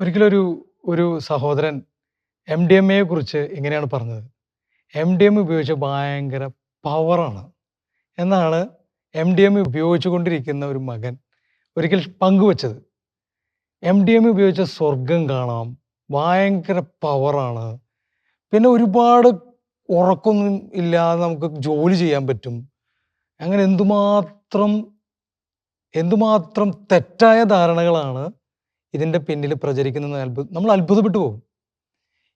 ഒരിക്കലൊരു ഒരു സഹോദരൻ എം ഡി എം എയെ കുറിച്ച് ഇങ്ങനെയാണ് പറഞ്ഞത്. എം ഡി എം ഉപയോഗിച്ച് ഭയങ്കര പവറാണ്. എന്നാണ് എം ഡി എം ഉപയോഗിച്ചുകൊണ്ടിരിക്കുന്ന ഒരു മകൻ ഒരിക്കൽ പങ്കുവച്ചത്. എം ഡി എം ഉപയോഗിച്ച സ്വർഗം കാണാം. ഭയങ്കര പവറാണ്. പിന്നെ ഒരുപാട് ഉറക്കൊന്നും ഇല്ലാതെ നമുക്ക് ജോലി ചെയ്യാൻ പറ്റും. അങ്ങനെ എന്തുമാത്രം എന്തുമാത്രം തെറ്റായ ധാരണകളാണ് ഇതിന്റെ പിന്നിൽ പ്രചരിക്കുന്നത് അത്ഭുതം നമ്മൾ അത്ഭുതപ്പെട്ടു പോകും.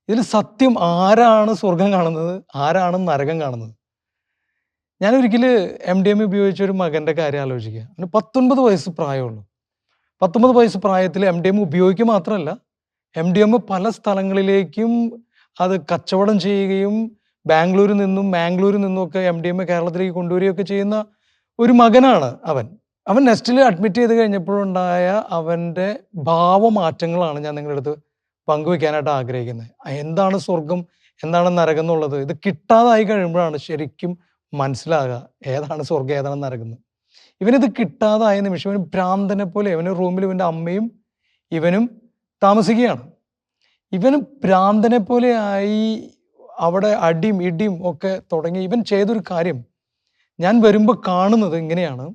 ഇതിൽ സത്യം ആരാണ് സ്വർഗം കാണുന്നത്? ആരാണ് നരകം കാണുന്നത്? ഞാൻ എം ഡി എം ഉപയോഗിച്ച ഒരു മകന്റെ കാര്യം ആലോചിക്കുക. അവന് പത്തൊൻപത് വയസ്സ് പ്രായമുള്ളൂ. പത്തൊമ്പത് വയസ്സ് പ്രായത്തിൽ എം ഡി എം ഉപയോഗിക്കുക മാത്രമല്ല എം ഡി എം പല സ്ഥലങ്ങളിലേക്കും അത് കച്ചവടം ചെയ്യുകയും ബാംഗ്ലൂരിൽ നിന്നും മാംഗ്ലൂരിൽ നിന്നും ഒക്കെ എം ഡി എം കേരളത്തിലേക്ക് കൊണ്ടുവരികയൊക്കെ ചെയ്യുന്ന ഒരു മകനാണ് അവൻ. അവൻ നെസ്റ്റിൽ അഡ്മിറ്റ് ചെയ്ത് കഴിഞ്ഞപ്പോഴുണ്ടായ അവന്റെ ഭാവമാറ്റങ്ങളാണ് ഞാൻ നിങ്ങളുടെ അടുത്ത് പങ്കുവെക്കാനായിട്ട് ആഗ്രഹിക്കുന്നത്. എന്താണ് സ്വർഗം എന്താണ് നരകം എന്നുള്ളത്? ഇത് കിട്ടാതായി കഴിയുമ്പോഴാണ് ശരിക്കും മനസ്സിലാകുക. ഏതാണ് സ്വർഗം ഏതാണ് നരകം ഇവനിത് കിട്ടാതായ നിമിഷം ഇവന് ഭ്രാന്തനെ പോലെ ഇവന് റൂമിൽ ഇവന്റെ അമ്മയും ഇവനും താമസിക്കുകയാണ്. ഇവന് ഭ്രാന്തനെ പോലെ ആയി അവിടെ അടിയും ഇടിയും ഒക്കെ തുടങ്ങി ഇവൻ ചെയ്തൊരു കാര്യം ഞാൻ വരുമ്പോൾ കാണുന്നത് ഇങ്ങനെയാണ്.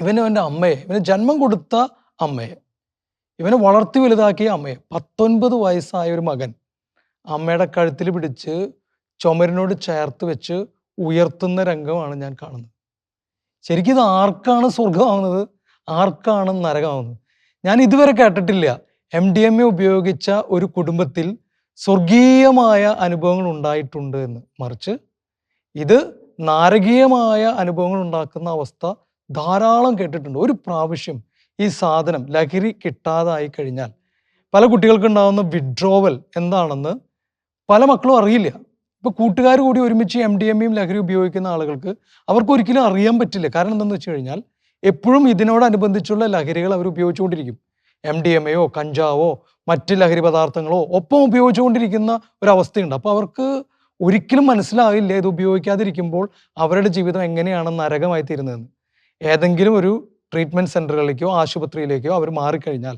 ഇവന് അവന്റെ അമ്മയെ ഇവന് ജന്മം കൊടുത്ത അമ്മയെ ഇവനെ വളർത്തി വലുതാക്കിയ അമ്മയെ പത്തൊൻപത് വയസ്സായ ഒരു മകൻ അമ്മയുടെ കഴുത്തിൽ പിടിച്ച് ചുമരിനോട് ചേർത്ത് വെച്ച് ഉയർത്തുന്ന രംഗമാണ് ഞാൻ കാണുന്നത്. ശരിക്കും ഇത് ആർക്കാണ് സ്വർഗമാവുന്നത് ആർക്കാണ് നരകമാവുന്നത്? ഞാൻ ഇതുവരെ കേട്ടിട്ടില്ല. എം ഡി എം എ ഉപയോഗിച്ച ഒരു കുടുംബത്തിൽ സ്വർഗീയമായ അനുഭവങ്ങൾ ഉണ്ടായിട്ടുണ്ട് എന്ന്. മറിച്ച് ഇത് നാരകീയമായ അനുഭവങ്ങൾ ഉണ്ടാക്കുന്ന അവസ്ഥ ധാരാളം കേട്ടിട്ടുണ്ട്. ഒരു പ്രാവശ്യം ഈ സാധനം ലഹരി കിട്ടാതായി കഴിഞ്ഞാൽ പല കുട്ടികൾക്ക് ഉണ്ടാകുന്ന വിഡ്രോവൽ എന്താണെന്ന് പല മക്കളും അറിയില്ല. ഇപ്പൊ കൂട്ടുകാർ കൂടി ഒരുമിച്ച് എം ഡി എമ്മയും ലഹരി ഉപയോഗിക്കുന്ന ആളുകൾക്ക് അവർക്ക് ഒരിക്കലും അറിയാൻ പറ്റില്ല. കാരണം എന്താണെന്ന് വെച്ച് കഴിഞ്ഞാൽ എപ്പോഴും ഇതിനോടനുബന്ധിച്ചുള്ള ലഹരികൾ അവർ ഉപയോഗിച്ചുകൊണ്ടിരിക്കും. എം ഡി എം എയോ കഞ്ചാവോ മറ്റ് ലഹരി പദാർത്ഥങ്ങളോ ഒപ്പം ഉപയോഗിച്ചുകൊണ്ടിരിക്കുന്ന ഒരവസ്ഥയുണ്ട്. അപ്പോൾ അവർക്ക് ഒരിക്കലും മനസ്സിലാകില്ല ഇത് ഉപയോഗിക്കാതിരിക്കുമ്പോൾ അവരുടെ ജീവിതം എങ്ങനെയാണ് നരകമായി തീരുന്നതെന്ന് ഏതെങ്കിലും ഒരു ട്രീറ്റ്മെന്റ് സെന്ററുകളിലേക്കോ ആശുപത്രിയിലേക്കോ അവർ മാറിക്കഴിഞ്ഞാൽ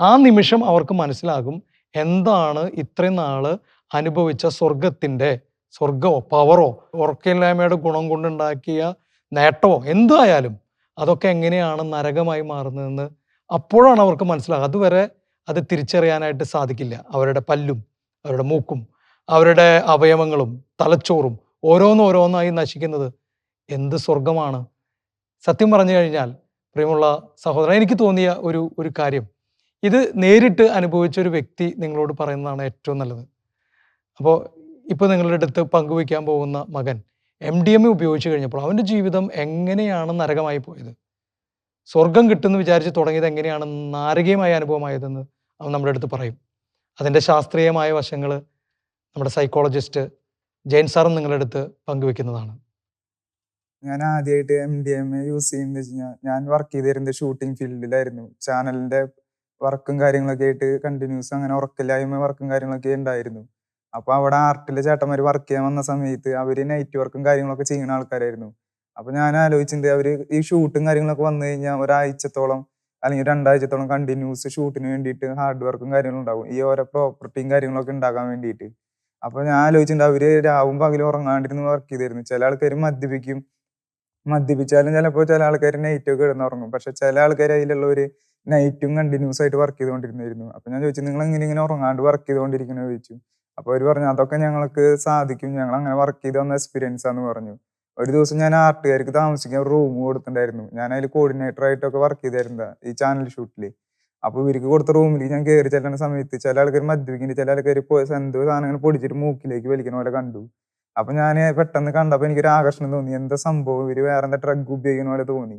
ആ നിമിഷം അവർക്ക് മനസ്സിലാകും എന്താണ് ഇത്രയും നാൾ അനുഭവിച്ച സ്വർഗത്തിന്റെ സ്വർഗമോ പവറോ ഉറക്കില്ലായ്മയുടെ ഗുണം കൊണ്ടുണ്ടാക്കിയ നേട്ടമോ എന്തായാലും അതൊക്കെ എങ്ങനെയാണ് നരകമായി മാറുന്നതെന്ന് അപ്പോഴാണ് അവർക്ക് മനസ്സിലാകുക. അതുവരെ അത് തിരിച്ചറിയാനായിട്ട് സാധിക്കില്ല. അവരുടെ പല്ലും അവരുടെ മൂക്കും അവരുടെ അവയവങ്ങളും തലച്ചോറും ഓരോന്നോരോന്നായി നശിക്കുന്നത് എന്ത് സ്വർഗമാണ് സത്യം പറഞ്ഞു കഴിഞ്ഞാൽ പ്രിയമുള്ള സഹോദരൻ എനിക്ക് തോന്നിയ ഒരു ഒരു കാര്യം. ഇത് നേരിട്ട് അനുഭവിച്ച ഒരു വ്യക്തി നിങ്ങളോട് പറയുന്നതാണ് ഏറ്റവും നല്ലത്. അപ്പോൾ ഇപ്പോൾ നിങ്ങളുടെ അടുത്ത് പങ്കുവയ്ക്കാൻ പോകുന്ന മകൻ എം ഡി എം ഉപയോഗിച്ച് കഴിഞ്ഞപ്പോൾ അവന്റെ ജീവിതം എങ്ങനെയാണ് നരകമായി പോയത്? സ്വർഗം കിട്ടുമെന്ന് വിചാരിച്ച് തുടങ്ങിയത് എങ്ങനെയാണ്? നാരകീയമായ അനുഭവമായതെന്ന് അവൻ നമ്മുടെ അടുത്ത് പറയും. അതിന്റെ ശാസ്ത്രീയമായ വശങ്ങൾ നമ്മുടെ സൈക്കോളജിസ്റ്റ് ജെയിൻ സാറും നിങ്ങളുടെ അടുത്ത് പങ്കുവെക്കുന്നതാണ് ഞാൻ ആദ്യമായിട്ട് M D M A use ചെയ്യുന്നത് വെച്ച് കഴിഞ്ഞാൽ ഞാൻ വർക്ക് ചെയ്തിരുന്നത് ഷൂട്ടിംഗ് ഫീൽഡിലായിരുന്നു ചാനലിന്റെ വർക്കും കാര്യങ്ങളൊക്കെ ആയിട്ട് കണ്ടിന്യൂസ് അങ്ങനെ ഉറക്കില്ലായ്മ വർക്കും കാര്യങ്ങളൊക്കെ ഉണ്ടായിരുന്നു. അപ്പൊ അവിടെ ആർട്ടിലെ ചേട്ടന്മാർ വർക്ക് ചെയ്യാൻ വന്ന സമയത്ത് അവർ നൈറ്റ് വർക്കും കാര്യങ്ങളൊക്കെ ചെയ്യുന്ന ആൾക്കാരായിരുന്നു. അപ്പൊ ഞാൻ ആലോചിച്ചിട്ടുണ്ട് അവർ ഈ ഷൂട്ടും കാര്യങ്ങളൊക്കെ വന്നു കഴിഞ്ഞാൽ ഒരാഴ്ചത്തോളം അല്ലെങ്കിൽ രണ്ടാഴ്ചത്തോളം കണ്ടിന്യൂസ് ഷൂട്ടിന് വേണ്ടിയിട്ട് ഹാർഡ് വർക്കും കാര്യങ്ങളും ഉണ്ടാകും ഈ ഓരോ പ്രോപ്പർട്ടിയും കാര്യങ്ങളൊക്കെ ഉണ്ടാക്കാൻ വേണ്ടിയിട്ട്. അപ്പൊ ഞാൻ ആലോചിച്ചിട്ടുണ്ട് അവർ രാവും പകലും ഉറങ്ങാണ്ടിരുന്ന് വർക്ക് ചെയ്തിരുന്നു. ചില ആൾക്കാർ മദ്യപിക്കും മദ്യപിച്ചാലും ചിലപ്പോൾ ചില ആൾക്കാർ നൈറ്റ് ഒക്കെ കിടന്നുറങ്ങും. പക്ഷെ ചില ആൾക്കാർ അതിലുള്ളവര് നൈറ്റും കണ്ടിന്യൂസ് ആയിട്ട് വർക്ക് ചെയ്തുകൊണ്ടിരുന്നായിരുന്നു. അപ്പൊ ഞാൻ ചോദിച്ചു നിങ്ങൾ എങ്ങനെ ഇങ്ങനെ ഉറങ്ങാണ്ട് വർക്ക് ചെയ്തുകൊണ്ടിരിക്കണോ ചോദിച്ചു. അപ്പൊ അവർ പറഞ്ഞു അതൊക്കെ ഞങ്ങൾക്ക് സാധിക്കും. ഞങ്ങൾ അങ്ങനെ വർക്ക് ചെയ്ത് വന്ന എക്സ്പീരിയൻസ് ആന്ന് പറഞ്ഞു. ഒരു ദിവസം ഞാൻ ആർട്ടുകാർക്ക് താമസിക്കാൻ റൂം കൊടുത്തിട്ടുണ്ടായിരുന്നു. ഞാൻ അതിൽ കോർഡിനേറ്റർ ആയിട്ടൊക്കെ വർക്ക് ചെയ്തായിരുന്നു ഈ ചാനൽ ഷൂട്ടിൽ അപ്പൊ ഇവർക്ക് കൊടുത്ത റൂമിലേക്ക് ഞാൻ കയറി ചെല്ലുന്ന സമയത്ത് ചില ആൾക്കാർ മദ്യപിക്കുന്നുണ്ട് ചില ആൾക്കാർ എന്തോ സാധനങ്ങൾ പൊടിച്ചിട്ട് മൂക്കിലേക്ക് വലിക്കുന്ന പോലെ കണ്ടു. അപ്പൊ ഞാൻ പെട്ടെന്ന് കണ്ടപ്പോ എനിക്കൊരു ആകർഷണം തോന്നി. എന്താ സംഭവം? ഇവർ വേറെ എന്താ ഡ്രഗ് ഉപയോഗിക്കുന്ന പോലെ തോന്നി.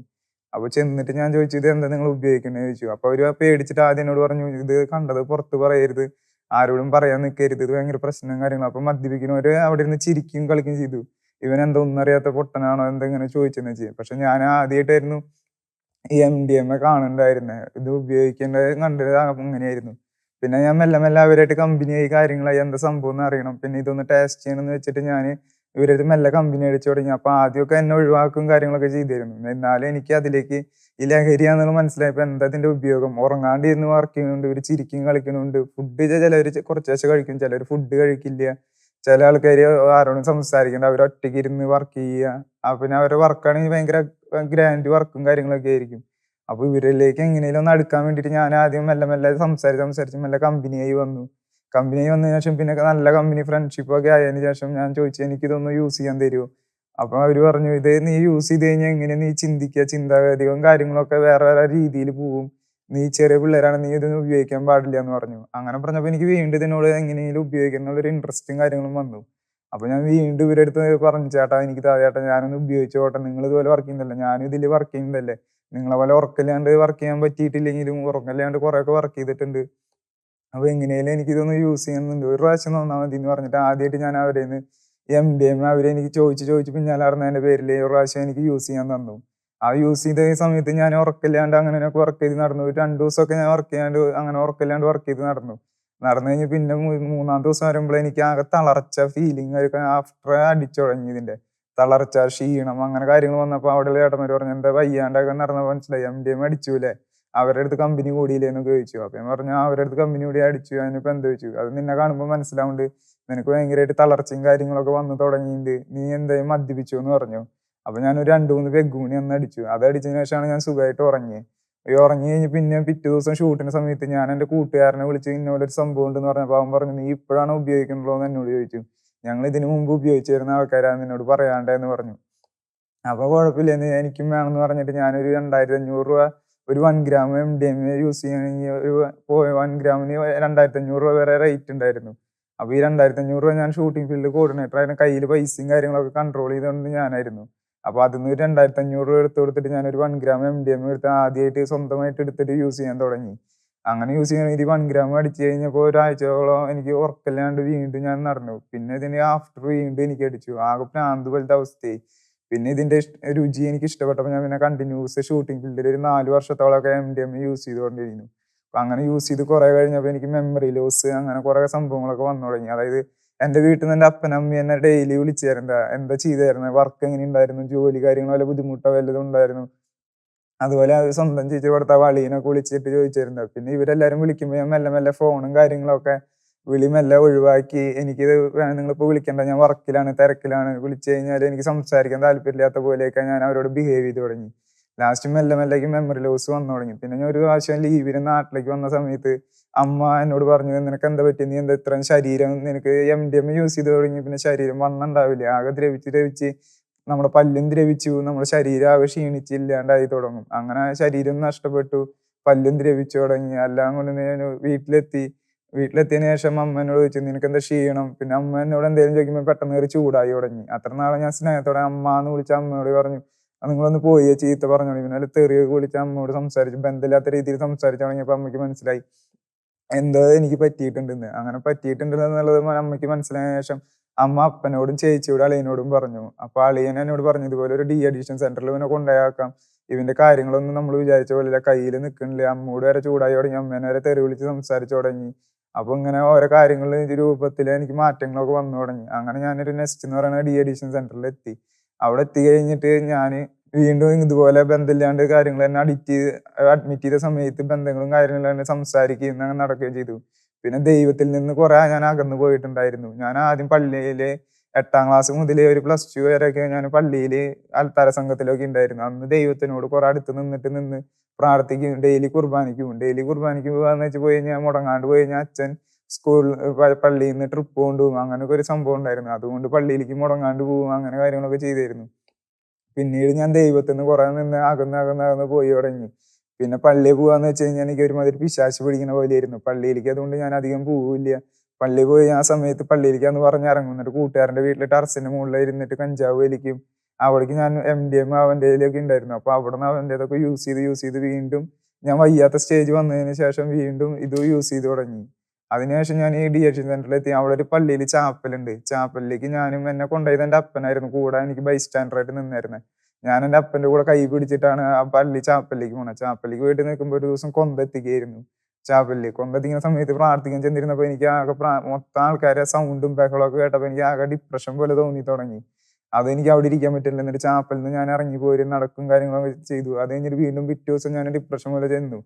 അപ്പൊ ചെന്നിട്ട് ഞാൻ ചോദിച്ചു ഇത് എന്താ നിങ്ങൾ ഉപയോഗിക്കുന്നത് ചോദിച്ചു. അപ്പൊ അവർ പേടിച്ചിട്ട് ആദ്യം എന്നോട് പറഞ്ഞു ഇത് കണ്ടത് പുറത്ത് പറയരുത്. ആരോടും പറയാൻ നിൽക്കരുത് ഇത് ഭയങ്കര പ്രശ്നം കാര്യങ്ങളും. അപ്പൊ മദ്യപിക്കുന്നവര് അവിടെ ഇരുന്ന് ചിരിക്കും കളിക്കുകയും ചെയ്തു. ഇവൻ എന്താ അറിയാത്ത പൊട്ടനാണോ? എന്തെങ്ങനെ ചോദിച്ചെന്ന് വെച്ച്. പക്ഷെ ഞാൻ ആദ്യമായിട്ടായിരുന്നു ഈ എം ഡി എം എ കാണുന്നുണ്ടായിരുന്നത് ഇത് ഉപയോഗിക്കേണ്ടത് കണ്ടത് അങ്ങനെയായിരുന്നു. പിന്നെ ഞാൻ മെല്ലെ മെല്ലെ അവരായിട്ട് ആയി കാര്യങ്ങളായി എന്താ സംഭവം എന്ന് അറിയണം പിന്നെ ഇതൊന്ന് ടേസ്റ്റ് ചെയ്യണമെന്ന് വെച്ചിട്ട് ഞാൻ ഇവരടുത്ത് മെല്ലെ കമ്പനി അടിച്ചു തുടങ്ങി. അപ്പൊ ആദ്യമൊക്കെ എന്നെ ഒഴിവാക്കും കാര്യങ്ങളൊക്കെ ചെയ്തിരുന്നു. എന്നാലും എനിക്ക് അതിലേക്ക് ഈ ലഹരിയാന്നുള്ളത് മനസ്സിലായപ്പോ എന്താ ഇതിന്റെ ഉപയോഗം? ഉറങ്ങാണ്ട് ഇരുന്ന് വർക്ക് ചെയ്യുന്നുണ്ട്. ഇവർ ചിരിക്കും കളിക്കുന്നുണ്ട്. ഫുഡ് ചിലവര് കുറച്ചേശ്ശെ കഴിക്കും. ചിലർ ഫുഡ് കഴിക്കില്ല. ചില ആൾക്കാര് ആരോടും സംസാരിക്കണ്ട. അവർ ഒറ്റയ്ക്ക് ഇരുന്ന് വർക്ക് ചെയ്യുക പിന്നെ അവരുടെ വർക്കാണെങ്കിൽ ഭയങ്കര ഗ്രാൻഡ് വർക്കും കാര്യങ്ങളൊക്കെ ആയിരിക്കും. അപ്പൊ ഇവരിലേക്ക് എങ്ങനെയും ഒന്ന് അടുക്കാൻ വേണ്ടിയിട്ട് ഞാൻ ആദ്യം മെല്ലെ മെല്ലെ സംസാരിച്ച് സംസാരിച്ച് മെല്ലെ കമ്പനിയായി വന്നു. കമ്പനിയായി വന്നതിന് ശേഷം പിന്നെ നല്ല കമ്പനി ഫ്രണ്ട്ഷിപ്പ് ഒക്കെ ആയതിനു ശേഷം ഞാൻ ചോദിച്ചു എനിക്ക് ഇതൊന്ന് യൂസ് ചെയ്യാൻ തരുമോ? അപ്പൊ അവർ പറഞ്ഞു ഇത് നീ യൂസ് ചെയ്ത് കഴിഞ്ഞാൽ എങ്ങനെ നീ ചിന്തിക്കുക ചിന്താഗതികളും കാര്യങ്ങളൊക്കെ വേറെ വേറെ രീതിയിൽ പോവും. നീ ചെറിയ പിള്ളേരാണ് നീ ഇതൊന്നും ഉപയോഗിക്കാൻ പാടില്ല എന്ന് പറഞ്ഞു. അങ്ങനെ പറഞ്ഞപ്പോ എനിക്ക് വീണ്ടും ഇതിനോട് എങ്ങനെയെങ്കിലും ഉപയോഗിക്കണം ഒരു ഇൻട്രസ്റ്റും കാര്യങ്ങളും വന്നു. അപ്പൊ ഞാൻ വീണ്ടും ഇവരെടുത്ത് പറഞ്ഞു ചേട്ടാ എനിക്ക് താ ചേട്ടാ ഞാനൊന്ന് ഉപയോഗിച്ചോട്ടെ നിങ്ങൾ ഇതുപോലെ വർക്ക് ചെയ്യുന്നതല്ലേ ഞാനും ഇതിൽ വർക്ക് ചെയ്യുന്നതല്ലേ. നിങ്ങളെ പോലെ ഉറക്കില്ലാണ്ട് വർക്ക് ചെയ്യാൻ പറ്റിയിട്ടില്ലെങ്കിലും ഉറക്കില്ലാണ്ട് ഒക്കെ വർക്ക് ചെയ്തിട്ടുണ്ട്. അപ്പൊ എനിക്ക് ഇതൊന്നും യൂസ് ചെയ്യണമെന്നുണ്ട്. ഒരു പ്രാവശ്യം നന്നാ മതി എന്ന് പറഞ്ഞിട്ട് ആദ്യമായിട്ട് ഞാൻ അവരെ എം ബി എം അവരെ എനിക്ക് ചോദിച്ച് ചോദിച്ച് പിന്നാലെ പേരിൽ ഒരു പ്രാവശ്യം എനിക്ക് യൂസ് ചെയ്യാൻ തന്നു. ആ യൂസ് ചെയ്ത സമയത്ത് ഞാൻ ഉറക്കില്ലാണ്ട് അങ്ങനെയൊക്കെ വർക്ക് ചെയ്ത് നടന്നു. ഒരു രണ്ടു ദിവസമൊക്കെ ഞാൻ വർക്ക് ചെയ്യാണ്ട് അങ്ങനെ ഉറക്കില്ലാണ്ട് വർക്ക് ചെയ്ത് നടന്നു. നടന്നു കഴിഞ്ഞ് പിന്നെ മൂന്നാം ദിവസം വരുമ്പോൾ എനിക്ക് ആകെ തളർച്ച ഫീലിംഗ് ആഫ്റ്റർ അടിച്ചു തുടങ്ങി. തളർച്ച, ക്ഷീണം അങ്ങനെ കാര്യങ്ങൾ വന്നപ്പോൾ അവിടെയുള്ള ചേട്ടന്മാർ പറഞ്ഞു എന്താ വയ്യാണ്ടൊക്കെ നടന്നപ്പോ മനസ്സിലായി എം ഡി എം അടിച്ചൂല്ലേ? അവരുടെ അടുത്ത് കമ്പനി കൂടിയില്ലേ എന്ന് ചോദിച്ചു. അപ്പൊ ഞാൻ പറഞ്ഞു അവരുടെ അടുത്ത് കമ്പനി കൂടി അടിച്ചു. അതിനിപ്പോ എന്താ ചോദിച്ചു. അത് നിന്നെ കാണുമ്പോൾ മനസ്സിലാവുണ്ട് നിനക്ക് ഭയങ്കരമായിട്ട് തളർച്ചയും കാര്യങ്ങളൊക്കെ വന്ന് തുടങ്ങിയിട്ടുണ്ട്. നീ എന്തായാലും മദ്യപിച്ചു എന്ന് പറഞ്ഞു. അപ്പൊ ഞാനൊരു 2, 3 പെഗ് കൂടി അന്ന് അടിച്ചു. അത് അടിച്ചതിന് ശേഷമാണ് ഞാൻ സുഖമായിട്ട് ഉറങ്ങിയത്. ഈ ഉറങ്ങി കഴിഞ്ഞ് പിന്നെ പിറ്റേ ദിവസം ഷൂട്ടിന്റെ സമയത്ത് ഞാൻ എന്റെ കൂട്ടുകാരനെ വിളിച്ച് ഇന്നോലൊരു ഒരു സംഭവം ഉണ്ടെന്ന് പറഞ്ഞപ്പോ അവൻ പറഞ്ഞു നീ ഇപ്പോഴാണ് ഉപയോഗിക്കണുള്ളൂ എന്ന് എന്നോട് ചോദിച്ചു. ഞങ്ങൾ ഇതിനു മുമ്പ് ഉപയോഗിച്ചിരുന്ന ആൾക്കാരാണ് നിന്നോട് പറയാണ്ടെന്ന് പറഞ്ഞു. അപ്പൊ കുഴപ്പമില്ല എനിക്കും വേണമെന്ന് പറഞ്ഞിട്ട് ഞാനൊരു 2500 രൂപ ഒരു one gram M D M A use ചെയ്യണമെങ്കിൽ ഒരു വൺ ഗ്രാമിന് 2500 രൂപ വരെ റേറ്റ് ഉണ്ടായിരുന്നു. അപ്പൊ ഈ 2500 രൂപ ഞാൻ ഷൂട്ടിംഗ് ഫീൽഡ് കോർഡിനേറ്റർ ആയിരുന്നു. കയ്യിൽ പൈസയും കാര്യങ്ങളൊക്കെ കൺട്രോൾ ചെയ്തുകൊണ്ട് ഞാനായിരുന്നു. അപ്പൊ അതിന്ന് 2500 രൂപ എടുത്ത് കൊടുത്തിട്ട് ഞാനൊരു one gram M D M എടുത്ത് ആദ്യമായിട്ട് സ്വന്തമായിട്ട് എടുത്തിട്ട് യൂസ് ചെയ്യാൻ തുടങ്ങി. അങ്ങനെ യൂസ് ചെയ്യാൻ ഇത് വൺ ഗ്രാം അടിച്ചു കഴിഞ്ഞപ്പോൾ ഒരാഴ്ചയോളം എനിക്ക് ഉറക്കല്ലാണ്ട് വീണ്ടും ഞാൻ നടന്നു. പിന്നെ ഇതിന് ആഫ്റ്റർ വീണ്ടും എനിക്ക് അടിച്ചു. ആകെ പ്രാന്ത് പോലത്തെ അവസ്ഥയായി. പിന്നെ ഇതിന്റെ രുചി എനിക്ക് ഇഷ്ടപ്പെട്ടപ്പോൾ ഞാൻ പിന്നെ കണ്ടിന്യൂസ് ഷൂട്ടിംഗ് ഫീൽഡിൽ ഒരു നാല് വർഷത്തോളമൊക്കെ എം യൂസ് ചെയ്തുകൊണ്ടിരുന്നു. അപ്പൊ അങ്ങനെ യൂസ് ചെയ്ത് കുറെ കഴിഞ്ഞപ്പോൾ എനിക്ക് മെമ്മറി ലോസ് അങ്ങനെ കുറെ സംഭവങ്ങളൊക്കെ വന്നു തുടങ്ങി. അതായത് എന്റെ വീട്ടിൽ നിന്ന് എന്റെ അപ്പനും അമ്മയും എന്നെ ഡെയിലി വിളിച്ചു തരണ്ട എന്താ ചെയ്തായിരുന്നെ? വർക്ക് എങ്ങനെ ഉണ്ടായിരുന്നു? ജോലി കാര്യങ്ങളോ വല്ല ബുദ്ധിമുട്ടോ വല്ലതും ഉണ്ടായിരുന്നോ? അതുപോലെ സ്വന്തം ചേച്ചി കൊടുത്ത വളീനെ വിളിച്ചിട്ട് ചോദിച്ചിരുന്നു. പിന്നെ ഇവരെല്ലാരും വിളിക്കുമ്പോ ഞാൻ മെല്ലെ മെല്ലെ ഫോണും കാര്യങ്ങളൊക്കെ വിളി മെല്ലെ ഒഴിവാക്കി എനിക്കിത് നിങ്ങളിപ്പോ വിളിക്കണ്ട ഞാൻ വർക്കിലാണ് തിരക്കിലാണ് വിളിച്ചു കഴിഞ്ഞാൽ എനിക്ക് സംസാരിക്കാൻ താല്പര്യമില്ലാത്ത പോലെയൊക്കെ ഞാൻ അവരോട് ബിഹേവ് ചെയ്ത് തുടങ്ങി. ലാസ്റ്റ് മെല്ലെ മെല്ലേക്ക് മെമ്മറി ലോസ് വന്നു തുടങ്ങി. പിന്നെ ഞാൻ ഒരു പ്രാവശ്യം ലീവിന് നാട്ടിലേക്ക് വന്ന സമയത്ത് അമ്മ എന്നോട് പറഞ്ഞു നിനക്ക് എന്താ പറ്റി നീ എന്താ ഇത്രയും ശരീരം നിനക്ക് എം ഡി എം യൂസ് ചെയ്ത് തുടങ്ങി പിന്നെ ശരീരം വണ്ണം ഉണ്ടാവില്ലേ? ആകെ ദ്രവിച്ച് ദ്രവിച്ച് നമ്മുടെ പല്ലും ദ്രവിച്ചു. നമ്മുടെ ശരീരം ആകെ ക്ഷീണിച്ച് തുടങ്ങും. അങ്ങനെ ശരീരം നഷ്ടപ്പെട്ടു. പല്ലും ദ്രവിച്ചു തുടങ്ങി. എല്ലാം കൊണ്ട് ഞാൻ വീട്ടിലെത്തി. വീട്ടിലെത്തിയതിന് ശേഷം അമ്മ എന്നോട് ചോദിച്ചു നിനക്കെന്താ ക്ഷീണം? പിന്നെ അമ്മ എന്നോട് എന്തെങ്കിലും ചോദിക്കുമ്പോൾ പെട്ടെന്ന് കയറി ചൂടായി തുടങ്ങി. അത്ര നാളെ ഞാൻ സ്നേഹത്തോടെ അമ്മ എന്ന് വിളിച്ച അമ്മയോട് പറഞ്ഞു നിങ്ങളൊന്ന് പോയി ചീത്ത പറഞ്ഞു പിന്നെ തെറിയ വിളിച്ച അമ്മയോട് സംസാരിച്ചു. ബന്ധമില്ലാത്ത രീതിയിൽ സംസാരിച്ചു തുടങ്ങിയപ്പോ അമ്മയ്ക്ക് മനസ്സിലായി എന്തോ എനിക്ക് പറ്റിയിട്ടുണ്ടെന്ന്. അങ്ങനെ പറ്റിയിട്ടുണ്ടെന്നുള്ളത് അമ്മയ്ക്ക് മനസ്സിലായ ശേഷം അമ്മ അപ്പനോടും ചേച്ചിയോടും അളിയനോടും പറഞ്ഞു. അപ്പൊ അളിയൻ എന്നോട് പറഞ്ഞു ഇതുപോലെ ഒരു ഡി അഡിക്ഷൻ സെന്ററിൽ ഇവനെ കൊണ്ടുപോയാക്കാം. ഇവന്റെ കാര്യങ്ങളൊന്നും നമ്മൾ വിചാരിച്ച പോലെ കയ്യിൽ നിൽക്കണില്ല. അമ്മയോട് വരെ ചൂടായി തുടങ്ങി. അമ്മേനെ വരെ തെറി വിളിച്ച് സംസാരിച്ചു തുടങ്ങി. അപ്പൊ ഇങ്ങനെ ഓരോ കാര്യങ്ങൾ രൂപത്തിൽ എനിക്ക് മാറ്റങ്ങളൊക്കെ വന്നു തുടങ്ങി. അങ്ങനെ ഞാനൊരു നെസ്റ്റ് എന്ന് പറയുന്ന ഡി അഡിക്ഷൻ സെന്ററിൽ എത്തി. അവിടെ എത്തി കഴിഞ്ഞിട്ട് ഞാൻ വീണ്ടും ഇതുപോലെ ബന്ധമില്ലാണ്ട് കാര്യങ്ങൾ എന്നെ അഡിറ്റ് ചെയ്ത് അഡ്മിറ്റ് ചെയ്ത സമയത്ത് ബന്ധങ്ങളും കാര്യങ്ങളും തന്നെ സംസാരിക്കുകയും അങ്ങനെ നടക്കുകയും ചെയ്തു. പിന്നെ ദൈവത്തിൽ നിന്ന് കുറെ ഞാൻ അകന്നു പോയിട്ടുണ്ടായിരുന്നു. ഞാൻ ആദ്യം പള്ളിയിൽ എട്ടാം ക്ലാസ് മുതൽ ഒരു പ്ലസ് ടു വരെയൊക്കെ ഞാൻ പള്ളിയിൽ അൽത്താര സംഘത്തിലൊക്കെ ഉണ്ടായിരുന്നു. അന്ന് ദൈവത്തിനോട് കുറെ അടുത്ത് നിന്നിട്ട് നിന്ന് പ്രാർത്ഥിക്കും. ഡെയിലി കുർബാനിക്കും ഡെയിലി കുർബാനയ്ക്ക് പോകാന്ന് വെച്ച് പോയി കഴിഞ്ഞാൽ മുടങ്ങാണ്ട് പോയി കഴിഞ്ഞാൽ അച്ഛൻ സ്കൂൾ പള്ളിയിൽ നിന്ന് ട്രിപ്പ് കൊണ്ടുപോകും. അങ്ങനൊക്കെ ഒരു സംഭവം ഉണ്ടായിരുന്നു. അതുകൊണ്ട് പള്ളിയിലേക്ക് മുടങ്ങാണ്ട് പോകും. അങ്ങനെ കാര്യങ്ങളൊക്കെ ചെയ്തിരുന്നു. പിന്നീട് ഞാൻ ദൈവത്തിന് കുറെ നിന്ന് അകന്ന് അകന്ന് അകന്ന് പോയി തുടങ്ങി. പിന്നെ പള്ളിയിൽ പോവാന്ന് വെച്ച് കഴിഞ്ഞാൽ എനിക്ക് ഒരുമാതിരി പിശാശ് പിടിക്കുന്ന പോലെയായിരുന്നു. പള്ളിയിലേക്ക് അതുകൊണ്ട് ഞാൻ അധികം പോവില്ല. പള്ളിയിൽ പോയി ആ സമയത്ത് പള്ളിയിലേക്കാന്ന് പറഞ്ഞ് ഇറങ്ങും. എന്നിട്ട് കൂട്ടുകാരന്റെ വീട്ടിൽ ടർസിന്റെ മുകളിൽ ഇരുന്നിട്ട് കഞ്ചാവ് വലിക്കും. അവിടേക്ക് ഞാൻ എം ഡി എം അവന്റെ ഒക്കെ ഉണ്ടായിരുന്നു. അപ്പൊ അവന്റെ അവന്റേതൊക്കെ യൂസ് ചെയ്ത് യൂസ് ചെയ്ത് വീണ്ടും ഞാൻ വയ്യാത്ത സ്റ്റേജ് വന്നതിന് ശേഷം വീണ്ടും ഇത് യൂസ് ചെയ്ത് തുടങ്ങി. അതിനുശേഷം ഞാൻ ഈ ഡി എച്ച് സെന്ററിൽ എത്തി. അവിടെ ഒരു പള്ളിയിൽ ചാപ്പലുണ്ട്. ചാപ്പലിലേക്ക് ഞാനും എന്നെ കൊണ്ടുപോയത് എന്റെ അപ്പനായിരുന്നു. കൂടെ എനിക്ക് ബൈ ആയിട്ട് നിന്നായിരുന്നെ. ഞാൻ എന്റെ അപ്പന്റെ കൂടെ കൈ പിടിച്ചിട്ടാണ് ആ പള്ളി ചാപ്പല്ലിക്ക് പോണത്. ചാപ്പല്ലിക്ക് പോയിട്ട് നിൽക്കുമ്പോൾ ഒരു ദിവസം കൊന്തെത്തിക്കായിരുന്നു ചാപ്പല്ലി കൊന്തെത്തിക്കുന്ന സമയത്ത് പ്രാർത്ഥിക്കാൻ ചെന്നിരുന്നപ്പോൾ എനിക്ക് ആകെ മൊത്തം ആൾക്കാരെ സൗണ്ടും ബഹളമൊക്കെ കേട്ടപ്പോൾ എനിക്ക് ആകെ ഡിപ്രഷൻ പോലെ തോന്നി തുടങ്ങി. അത് എനിക്ക് അവിടെ ഇരിക്കാൻ പറ്റില്ല. എന്നിട്ട് ചാപ്പലിൽ നിന്ന് ഞാൻ ഇറങ്ങി പോയി നടക്കും കാര്യങ്ങളൊക്കെ ചെയ്തു. അത് കഴിഞ്ഞിട്ട് വീണ്ടും പിറ്റേ ദിവസം ഞാൻ ഡിപ്രഷൻ പോലെ ചെന്നു.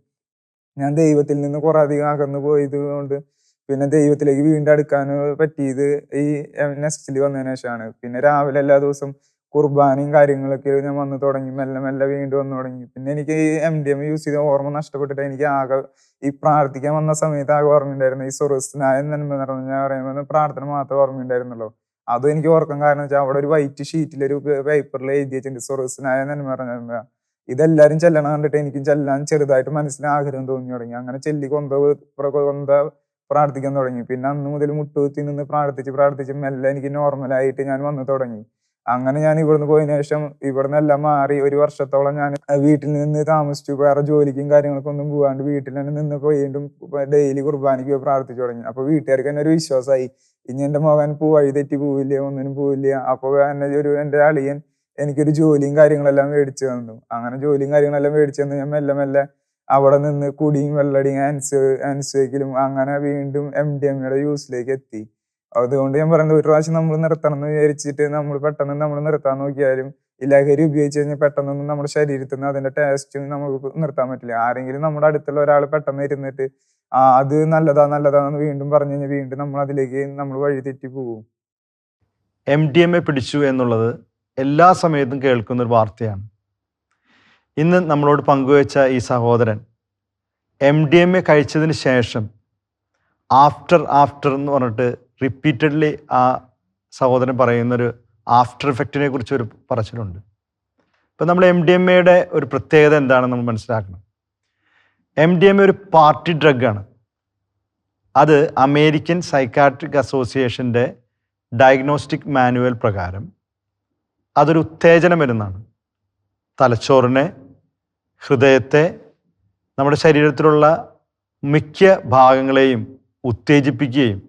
ഞാൻ ദൈവത്തിൽ നിന്ന് കുറെ അധികം അകന്നു പോയത് കൊണ്ട് പിന്നെ ദൈവത്തിലേക്ക് വീണ്ടും അടുക്കാൻ പറ്റിയത് ഈ നെക്സ്റ്റിൽ വന്നതിന് ശേഷമാണ്. പിന്നെ രാവിലെ എല്ലാ ദിവസവും കുർബാനയും കാര്യങ്ങളൊക്കെ ഞാൻ വന്നു തുടങ്ങി. മെല്ലെ മെല്ലെ വീണ്ടും വന്നു തുടങ്ങി. പിന്നെ എനിക്ക് ഈ എം ഡി എം യൂസ് ചെയ്ത ഓർമ്മ നഷ്ടപ്പെട്ടിട്ട് എനിക്ക് ആകെ ഈ പ്രാർത്ഥിക്കാൻ വന്ന സമയത്ത് ആകെ ഓർമ്മയുണ്ടായിരുന്നു ഈ സുറസ്നായ നന്മ നിറഞ്ഞ ഞാൻ പറയുമ്പോൾ പ്രാർത്ഥന മാത്രമേ ഓർമ്മയുണ്ടായിരുന്നുള്ളൂ. അതും എനിക്ക് ഓർക്കാൻ കാരണം വെച്ചാൽ അവിടെ ഒരു വൈറ്റ് ഷീറ്റിൽ ഒരു പേപ്പറിൽ എഴുതി വെച്ചിട്ടുണ്ട്. സുറസ്നായ നന്മ നിറഞ്ഞ ഇതെല്ലാരും ചെല്ലണം കണ്ടിട്ട് എനിക്കും ചെല്ലാൻ ചെറുതായിട്ട് മനസ്സിന് ആഗ്രഹം തോന്നി തുടങ്ങി. അങ്ങനെ ചെല്ലി കൊന്ത കൊന്ത പ്രാർത്ഥിക്കാൻ തുടങ്ങി. പിന്നെ അന്ന് മുതൽ മുട്ടുകുത്തി നിന്ന് പ്രാർത്ഥിച്ച് പ്രാർത്ഥിച്ച് മെല്ലെ എനിക്ക് നോർമലായിട്ട് ഞാൻ വന്നു തുടങ്ങി. അങ്ങനെ ഞാൻ ഇവിടുന്ന് പോയതിനു ശേഷം ഇവിടുന്ന് എല്ലാം മാറി ഒരു വർഷത്തോളം ഞാൻ വീട്ടിൽ നിന്ന് താമസിച്ചു. വേറെ ജോലിക്കും കാര്യങ്ങൾക്കും ഒന്നും പോകാണ്ട് വീട്ടിൽ തന്നെ നിന്ന് വീണ്ടും ഡെയിലി കുർബാനയ്ക്ക് പോയി പ്രാർത്ഥിച്ചു തുടങ്ങി. അപ്പൊ വീട്ടുകാർക്ക് തന്നെ ഒരു വിശ്വാസമായി. ഇനി എന്റെ മകൻ പൂ വഴി തെറ്റി പോവില്ല ഒന്നിനും പോവില്ല. അപ്പൊ എന്നെ ഒരു എന്റെ അളിയൻ എനിക്കൊരു ജോലിയും കാര്യങ്ങളെല്ലാം മേടിച്ചു തന്നു. അങ്ങനെ ജോലിയും കാര്യങ്ങളെല്ലാം മേടിച്ചു തന്നു. ഞാൻ മെല്ലെ മെല്ലെ അവിടെ നിന്ന് കുടിയും വെള്ളടിയും ആൻസ് ആൻസ്വേക്കിലും അങ്ങനെ വീണ്ടും എം ഡി എമ്മിയുടെ യൂസിലേക്ക് എത്തി. അതുകൊണ്ട് ഞാൻ പറയുന്നത് ഒരു പ്രാവശ്യം നമ്മൾ നിർത്തണം എന്ന് വിചാരിച്ചിട്ട് നമ്മൾ പെട്ടെന്ന് നമ്മൾ നിർത്താൻ നോക്കിയാലും ഈ ലഹരി ഉപയോഗിച്ച് കഴിഞ്ഞാൽ പെട്ടെന്നൊന്നും നമ്മുടെ ശരീരത്തിൽ നിന്ന് അതിന്റെ ടേസ്റ്റും നമുക്ക് നിർത്താൻ പറ്റില്ല. ആരെങ്കിലും നമ്മുടെ അടുത്തുള്ള ഒരാൾ പെട്ടെന്ന് ഇരുന്നിട്ട് ആ അത് നല്ലതാ നല്ലതാന്ന് വീണ്ടും പറഞ്ഞു കഴിഞ്ഞാൽ വീണ്ടും നമ്മൾ അതിലേക്ക് നമ്മൾ വഴി തെറ്റി പോകും. എം ഡി എം എ പിടിച്ചു എന്നുള്ളത് എല്ലാ സമയത്തും കേൾക്കുന്ന ഒരു വാർത്തയാണ്. ഇന്ന് നമ്മളോട് പങ്കുവച്ച ഈ സഹോദരൻ എം ഡി എം എ കഴിച്ചതിന് ശേഷം ആഫ്റ്റർ ആഫ്റ്റർ എന്ന് പറഞ്ഞിട്ട് റിപ്പീറ്റഡ്ലി ആ സഹോദരൻ പറയുന്നൊരു ആഫ്റ്റർ എഫക്റ്റിനെ കുറിച്ച് ഒരു പറച്ചിലുണ്ട്. ഇപ്പം നമ്മൾ എം ഡി എം എയുടെ ഒരു പ്രത്യേകത എന്താണെന്ന് നമ്മൾ മനസ്സിലാക്കണം. എം ഡി എം എ ഒരു പാർട്ടി ഡ്രഗാണ് അത് അമേരിക്കൻ സൈക്കാട്രിക് അസോസിയേഷന്റെ ഡയഗ്നോസ്റ്റിക് മാനുവൽ പ്രകാരം അതൊരു ഉത്തേജന മരുന്നാണ്. തലച്ചോറിനെ ഹൃദയത്തെ നമ്മുടെ ശരീരത്തിലുള്ള മിക്ക ഭാഗങ്ങളെയും ഉത്തേജിപ്പിക്കുകയും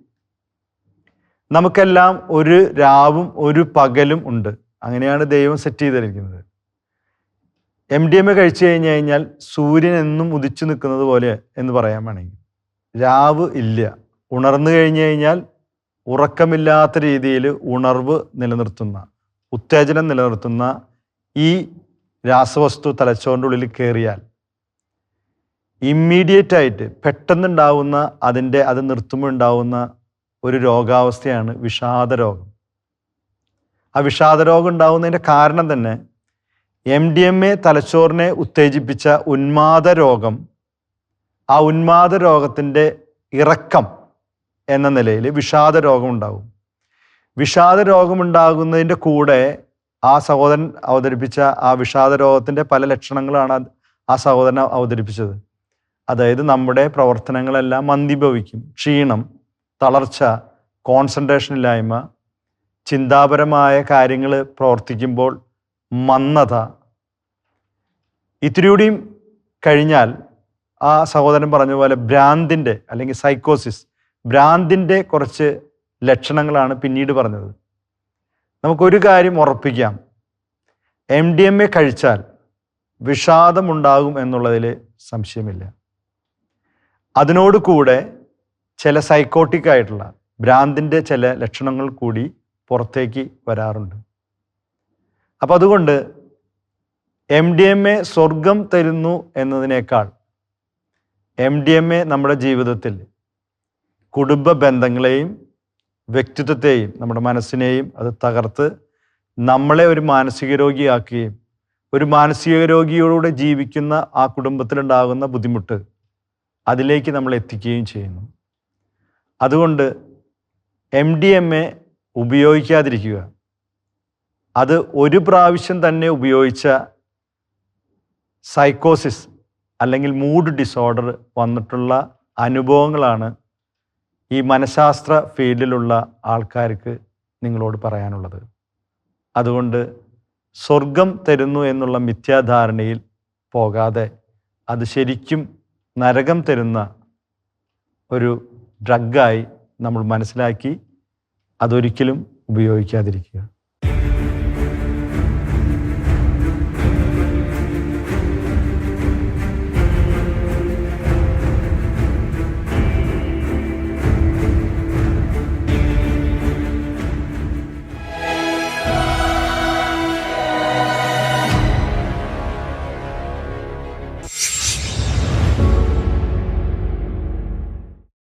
നമുക്കെല്ലാം ഒരു രാവും ഒരു പകലും ഉണ്ട്. അങ്ങനെയാണ് ദൈവം സെറ്റ് ചെയ്തിരിക്കുന്നത്. എം ഡി എം എ കഴിച്ചു കഴിഞ്ഞ് കഴിഞ്ഞാൽ സൂര്യൻ എന്നും ഉദിച്ചു നിൽക്കുന്നത് പോലെ എന്ന് പറയാൻ വേണമെങ്കിൽ. രാവ് ഇല്ല. ഉണർന്നു കഴിഞ്ഞു കഴിഞ്ഞാൽ ഉറക്കമില്ലാത്ത രീതിയിൽ ഉണർവ് നിലനിർത്തുന്ന ഉത്തേജനം നിലനിർത്തുന്ന ഈ രാസവസ്തു തലച്ചോറിന്റെ ഉള്ളിൽ കയറിയാൽ ഇമ്മീഡിയറ്റ് ആയിട്ട് പെട്ടെന്നുണ്ടാവുന്ന അതിന്റെ അത് നിർത്തുമ്പോൾ ഉണ്ടാവുന്ന ഒരു രോഗാവസ്ഥയാണ് വിഷാദ രോഗം ആ വിഷാദ രോഗം ഉണ്ടാകുന്നതിന്റെ കാരണം തന്നെ എം ഡി എം എ തലച്ചോറിനെ ഉത്തേജിപ്പിച്ച ഉന്മാദ രോഗം ആ ഉന്മാദ രോഗത്തിന്റെ ഇറക്കം എന്ന നിലയിൽ വിഷാദ രോഗം ഉണ്ടാകും വിഷാദ രോഗമുണ്ടാകുന്നതിന്റെ കൂടെ ആ സഹോദരൻ അവതരിപ്പിച്ച ആ വിഷാദ രോഗത്തിന്റെ പല ലക്ഷണങ്ങളാണ് ആ സഹോദരൻ അവതരിപ്പിച്ചത്. അതായത് നമ്മുടെ പ്രവർത്തനങ്ങളെല്ലാം മന്ദിഭവിക്കും ക്ഷീണം തളർച്ച കോൺസെൻട്രേഷൻ ഇല്ലായ്മ ചിന്താപരമായ കാര്യങ്ങൾ പ്രവർത്തിക്കുമ്പോൾ മന്ദത. ഇത്തിരിയൂടിയും കഴിഞ്ഞാൽ ആ സഹോദരൻ പറഞ്ഞ പോലെ ഭ്രാന്തിന്റെ അല്ലെങ്കിൽ സൈക്കോസിസ് ഭ്രാന്തിന്റെ കുറച്ച് ലക്ഷണങ്ങളാണ് പിന്നീട് പറഞ്ഞത്. നമുക്കൊരു കാര്യം ഉറപ്പിക്കാം. എം ഡി എം എ കഴിച്ചാൽ വിഷാദമുണ്ടാകും എന്നുള്ളതിൽ സംശയമില്ല. അതിനോട് കൂടെ ചില സൈക്കോട്ടിക് ആയിട്ടുള്ള ഭ്രാന്തിന്റെ ചില ലക്ഷണങ്ങൾ കൂടി പുറത്തേക്ക് വരാറുണ്ട്. അപ്പം അതുകൊണ്ട് എം ഡി എം എ സ്വർഗം തരുന്നു എന്നതിനേക്കാൾ എം ഡി എം എ നമ്മുടെ ജീവിതത്തിൽ കുടുംബ ബന്ധങ്ങളെയും വ്യക്തിത്വത്തെയും നമ്മുടെ മനസ്സിനെയും അത് തകർത്ത് നമ്മളെ ഒരു മാനസിക രോഗിയാക്കുകയും ഒരു മാനസിക രോഗിയോടുകൂടെ ജീവിക്കുന്ന ആ കുടുംബത്തിലുണ്ടാകുന്ന ബുദ്ധിമുട്ട് അതിലേക്ക് നമ്മൾ എത്തിക്കുകയും ചെയ്യുന്നു. അതുകൊണ്ട് എം ഡി എം എ ഉപയോഗിക്കാതിരിക്കുക. അത് ഒരു പ്രാവശ്യം തന്നെ ഉപയോഗിച്ച സൈക്കോസിസ് അല്ലെങ്കിൽ മൂഡ് ഡിസോർഡർ വന്നിട്ടുള്ള അനുഭവങ്ങളാണ് ഈ മനഃശാസ്ത്ര ഫീൽഡിലുള്ള ആൾക്കാർക്ക് നിങ്ങളോട് പറയാനുള്ളത്. അതുകൊണ്ട് സ്വർഗം തരുന്നു എന്നുള്ള മിഥ്യാധാരണയിൽ പോകാതെ അത് ശരിക്കും നരകം തരുന്ന ഒരു ഡ്രഗായി നമ്മൾ മനസ്സിലാക്കി അതൊരിക്കലും ഉപയോഗിക്കാതിരിക്കുക.